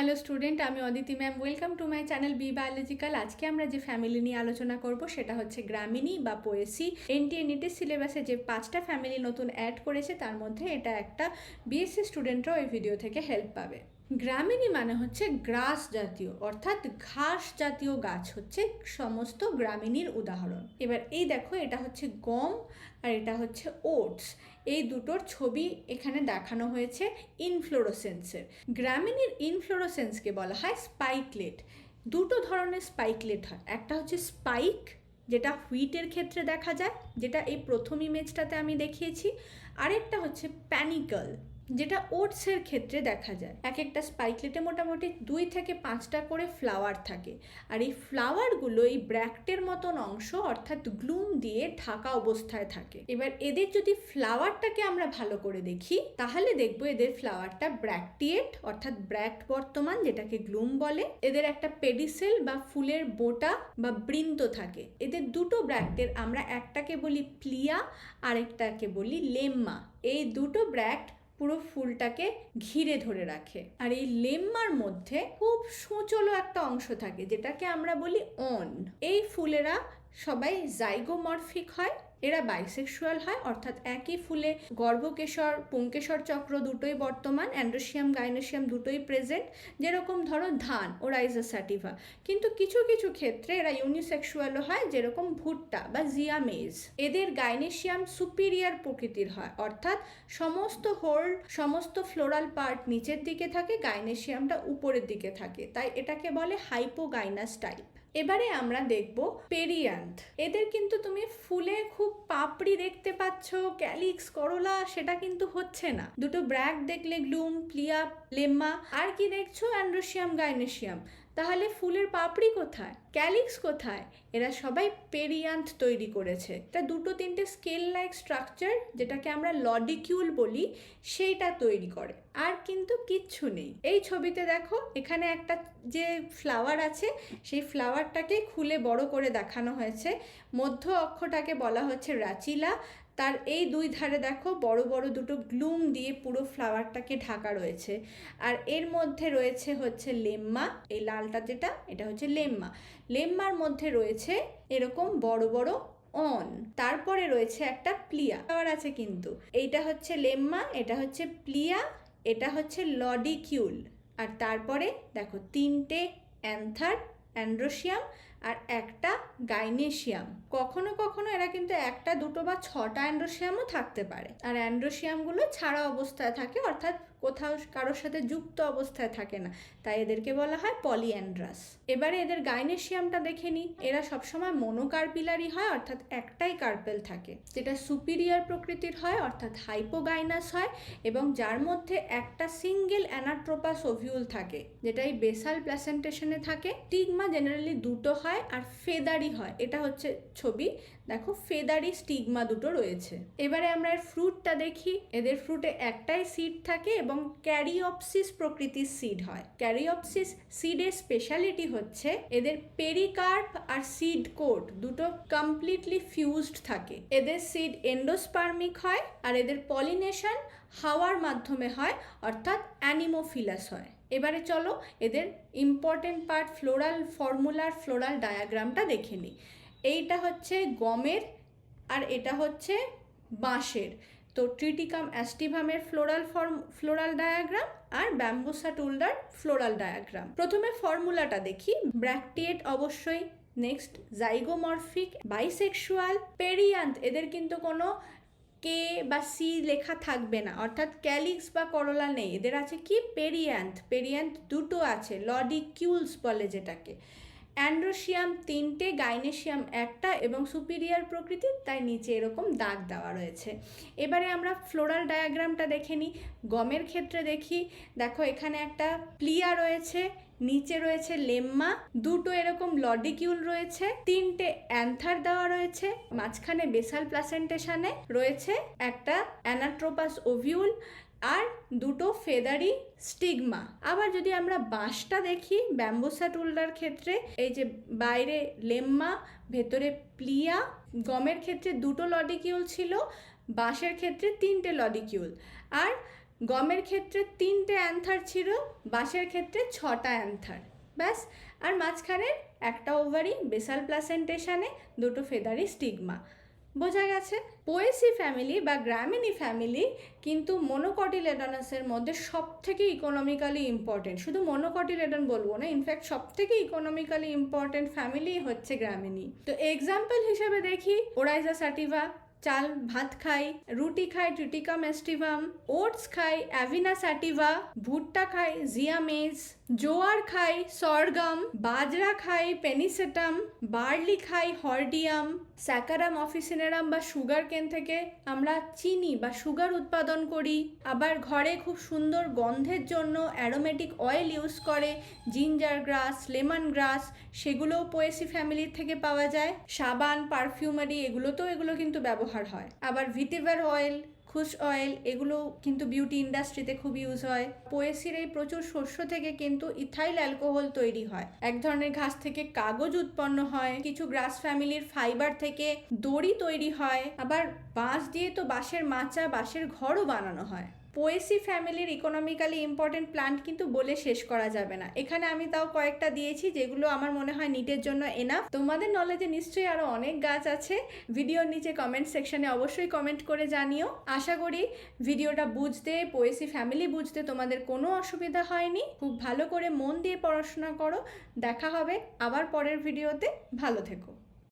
Hello student আমি Aditi ma'am welcome to my channel B biological আজকে আমরা যে ফ্যামিলি নিয়ে আলোচনা করব সেটা হচ্ছে গ্রামিনী বা পোয়েসি এনটিএনইটির সিলেবাসে যে পাঁচটা ফ্যামিলি নতুন অ্যাড করেছে, তার মধ্যে এটা একটা বিএসসি স্টুডেন্টরাও এই ভিডিও থেকে হেল্প পাবে। গ্রামিনী মানে হচ্ছে গ্রাস জাতীয়, অর্থাৎ ঘাস জাতীয় গাছ হচ্ছে সমস্ত গ্রামিনীর উদাহরণ। এবার এই দেখো, এটা হচ্ছে গম আর এটা হচ্ছে ওটস। এই দুটোর ছবি এখানে দেখানো হয়েছে ইনফ্লোরোসেন্সের গ্রামিনের ইনফ্লোরোসেন্সকে বলা হয় স্পাইকলেট দুটো ধরনের স্পাইকলেট হয়। একটা হচ্ছে স্পাইক যেটা হুইটের ক্ষেত্রে দেখা যায়, যেটা এই প্রথম ইমেজটাতে আমি দেখিয়েছি। আরেকটা হচ্ছে প্যানিকল যেটা ওটসের ক্ষেত্রে দেখা যায়। এক একটা স্পাইকলেটে মোটামুটি দুই থেকে পাঁচটা করে ফ্লাওয়ার থাকে। আর এই ফ্লাওয়ারগুলো এই ব্র্যাক্টের মতন অংশ, অর্থাৎ গ্লুম দিয়ে ঢাকা অবস্থায় থাকে। এবার এদের যদি ফ্লাওয়ারটাকে আমরা ভালো করে দেখি, তাহলে দেখব এদের ফ্লাওয়ারটা ব্র্যাকটিয়েট অর্থাৎ ব্র্যাক্ট বর্তমান, যেটাকে গ্লুম বলে। এদের একটা পেডিসেল বা ফুলের বোটা বা বৃন্ত থাকে। এদের দুটো ব্র্যাক্টের আমরা একটাকে বলি প্লিয়া, আরেকটাকে বলি লেম্মা। এই দুটো ব্র্যাক্ট পুরো ফুলটাকে ঘিরে ধরে রাখে। আর এই লেম্মার মধ্যে খুব সুচলো একটা অংশ থাকে, যেটাকে আমরা বলি অন। এই ফুলেরা সবাই জাইগোমরফিক হয় এরা বাইসেক্সুয়াল হয়, অর্থাৎ একই ফুলে গর্ভকেশর, পুংকেশর চক্র দুটোই বর্তমান অ্যান্ড্রোসিয়াম গাইনোসিয়াম দুটোই প্রেজেন্ট যেরকম ধরো ধান ও রাইজা স্যাটিভা কিন্তু কিছু কিছু ক্ষেত্রে এরা ইউনিসেক্সুয়ালও হয়, যেরকম ভুট্টা বা জিয়ামেজ এদের গাইনেশিয়াম সুপিরিয়ার প্রকৃতির হয়, অর্থাৎ সমস্ত হোল্ড সমস্ত ফ্লোরাল পার্ট নিচের দিকে থাকে, গাইনেশিয়ামটা উপরের দিকে থাকে। তাই এটাকে বলে হাইপোগাইনাস টাইপ এবারে আমরা দেখব পেরিয়ান্থ। এদের কিন্তু তুমি ফুলে খুব পাপড়ি দেখতে পাচ্ছ, ক্যালিক্স, করলা, সেটা কিন্তু হচ্ছে না। দুটো ব্র্যাক দেখলে গ্লুম, প্লিয়া, লেম্মা, আর কি দেখছ? Androecium gynoecium. তাহলে ফুলের পাপড়ি কোথায়? ক্যালিক্স কোথায়? এরা সবাই পেরিয়ান্থ তৈরি করেছে। এটা দুটো তিনটে স্কেল লাইক স্ট্রাকচার যেটাকে আমরা লডিকিউল বলি, সেইটা তৈরি করে। আর কিন্তু কিচ্ছু নেই। এই ছবিতে দেখো, এখানে একটা যে ফ্লাওয়ার আছে, সেই ফ্লাওয়ারটাকে খুলে বড় করে দেখানো হয়েছে। মধ্য অক্ষটাকে বলা হচ্ছে রাচিলা তার এই দুই ধারে দেখো বড় বড় দুটো গ্লুম দিয়ে পুরো ফ্লাওয়ারটাকে ঢাকা রয়েছে। আর এর মধ্যে রয়েছে হচ্ছে লেম্মা, এই লালটা যেটা, এটা হচ্ছে লেম্মা। লেম্মার মধ্যে রয়েছে এরকম বড় বড় অন। তারপরে রয়েছে একটা প্লিয়া ফ্লাওয়ার আছে কিন্তু। এইটা হচ্ছে লেম্মা, এটা হচ্ছে প্লিয়া, এটা হচ্ছে লডিকিউল। আর তারপরে দেখো তিনটে অ্যান্থার অ্যান্ড্রোসিয়াম আর একটা গাইনেশিয়াম। কখনো কখনো এরা কিন্তু একটা, দুটো বা ছটা অ্যান্ড্রোশিয়ামও থাকতে পারে। আর অ্যান্ড্রোশিয়ামগুলো ছাড়া অবস্থায় থাকে, অর্থাৎ কোথাও কারোর সাথে যুক্ত অবস্থায় থাকে না। তাই এদেরকে বলা হয় পলিঅ্যান্ড্রাস। এবারে এদের গাইনেশিয়ামটা দেখে নিই। এরা সবসময় মনোকার্পিলারি হয়, অর্থাৎ একটাই কার্পেল থাকে। যেটা সুপিরিয়ার প্রকৃতির হয়, অর্থাৎ হাইপোগাইনাস হয় এবং যার মধ্যে একটা সিঙ্গেল অ্যানাট্রোপাস ওভিউল থাকে যেটা এই বেসাল প্লাসেন্টেশনে থাকে। টিগমা জেনারেলি দুটো হয়। আর ফেদারি হয়। এটা হচ্ছে ছবি। দেখো, ফেদারি স্টিগমা দুটো রয়েছে। এবারে আমরা এর ফ্রুটটা দেখি। এদের ফ্রুটে একটাই সিড থাকে এবং ক্যারিওপসিস প্রকৃতির সিড হয়। ক্যারিওপসিস সিডের স্পেশালিটি হচ্ছে এদের পেরিকার্প আর সিড কোট দুটো কমপ্লিটলি ফিউজড থাকে। এদের সিড এন্ডোস্পার্মিক হয় আর এদের পলিনেশন হাওয়ার মাধ্যমে হয়, অর্থাৎ অ্যানিমোফিলাস হয়। এবারে চলো এদের ইম্পর্টেন্ট পার্ট ফ্লোরাল ফর্মুলার ফ্লোরাল ডায়াগ্রামটা দেখে নিই। এইটা হচ্ছে গমের আর এটা হচ্ছে বাঁশের। তো ট্রিটিকাম অ্যাস্টিভামের ফ্লোরাল ফর্ম ফ্লোরাল ডায়াগ্রাম আর ব্যাম্বুসা টুলডার ফ্লোরাল ডায়াগ্রাম প্রথমে ফর্মুলাটা দেখি। ব্র্যাকটিয়েট অবশ্যই নেক্সট জাইগোমরফিক বাইসেক্সুয়াল পেরিয়ান্থ এদের কিন্তু কোনো কে বা সি লেখা থাকবে না, অর্থাৎ ক্যালিক্স বা করলা নেই। এদের আছে কি? পেরিয়ান্থ। পেরিয়ান্থ দুটো আছে লডিকিউলস বলে যেটাকে। অ্যান্ড্রোসিয়াম তিনটে, গাইনেশিয়াম একটা এবং সুপিরিয়ার প্রকৃতির, তাই নিচে এরকম দাগ দেওয়া রয়েছে। এবারে আমরা ফ্লোরাল ডায়াগ্রামটা দেখে নিই। গমের ক্ষেত্রে দেখি, দেখো এখানে একটা প্লিয়া রয়েছে নিচে রয়েছে লেম্মা, দুটো এরকম লডিকিউল রয়েছে, তিনটে অ্যান্থার দেওয়া রয়েছে, মাঝখানে বেসাল প্লাসেন্টেশনে রয়েছে একটা অ্যানাট্রোপাস ওভিউল আর দুটো ফেদারি স্টিগমা। আবার যদি আমরা বাঁশটা দেখি ব্যাম্বোসা টুলডার ক্ষেত্রে, এই যে বাইরে লেম্মা, ভেতরে প্লিয়া, গমের ক্ষেত্রে দুটো লডিকিউল ছিল, বাঁশের ক্ষেত্রে তিনটে লডিকিউল। আর গমের ক্ষেত্রে তিনটে অ্যান্থার ছিল, বাঁশের ক্ষেত্রে ছটা অ্যান্থার। ব্যাস, আর মাঝখানে একটা ওভারি বেসাল প্লাসেন্টেশনে দুটো ফেদারি স্টিগমা। বোঝা গেছে, পোয়েসি ফ্যামিলি বা গ্রামিনী ফ্যামিলি কিন্তু মনোকটিলেডনাসের মধ্যে সব থেকে ইকোনমিক্যালি ইম্পর্টেন্ট শুধু মনোকটিলেডন বলব না ইনফ্যাক্ট সব থেকে ইকোনমিক্যালি ইম্পর্টেন্ট ফ্যামিলি হচ্ছে গ্রামিনী তো এক্সাম্পল হিসেবে দেখি, ওরাইজা সাটিভা চাল ভাত খাই রুটি খাই ট্রিটিকা মেস্টিভাম ওটস খাই অ্যাভিনা স্যাটিভা ভুট্টা খাই জিয়ামেজ জোয়ার খাই, সরগম, বাজরা খাই, পেনিসেটাম, বার্লি খাই, হর্ডিয়াম, স্যাকারাম অফিসিনেরাম বা সুগার কেন থেকে আমরা চিনি বা সুগার উৎপাদন করি। আবার ঘরে খুব সুন্দর গন্ধের জন্য অ্যারোমেটিক অয়েল ইউজ করে জিঞ্জার গ্রাস লেমন গ্রাস সেগুলোও পোয়েসি ফ্যামিলির থেকে পাওয়া যায়। সাবান পারফিউমারি এগুলোতেও এগুলো কিন্তু ব্যবহার হয়। আবার ভিটিভার অয়েল খুশ অয়েল এগুলো কিন্তু বিউটি ইন্ডাস্ট্রিতে খুব ইউজ হয়। পোয়েসির এই প্রচুর শস্য থেকে কিন্তু ইথাইল অ্যালকোহল তৈরি হয়। এক ধরনের ঘাস থেকে কাগজ উৎপন্ন হয়, কিছু গ্রাস ফ্যামিলির ফাইবার থেকে দড়ি তৈরি হয়, আবার বাঁশ দিয়ে তো বাঁশের মাচা, বাঁশের ঘরও বানানো হয়। পোয়েসি ফ্যামিলির ইকোনমিক্যালি ইম্পর্টেন্ট প্লান্ট কিন্তু বলে শেষ করা যাবে না। এখানে আমি তাও কয়েকটা দিয়েছি যেগুলো আমার মনে হয় নিটের জন্য এনাফ তোমাদের নলেজে নিশ্চয়ই আরও অনেক গাছ আছে। ভিডিওর নিচে কমেন্ট সেকশনে অবশ্যই কমেন্ট করে জানিও। আশা করি ভিডিওটা বুঝতে পোয়েসি ফ্যামিলি বুঝতে তোমাদের কোনো অসুবিধা হয়নি। খুব ভালো করে মন দিয়ে পড়াশোনা করো। দেখা হবে আবার পরের ভিডিওতে ভালো থেকো।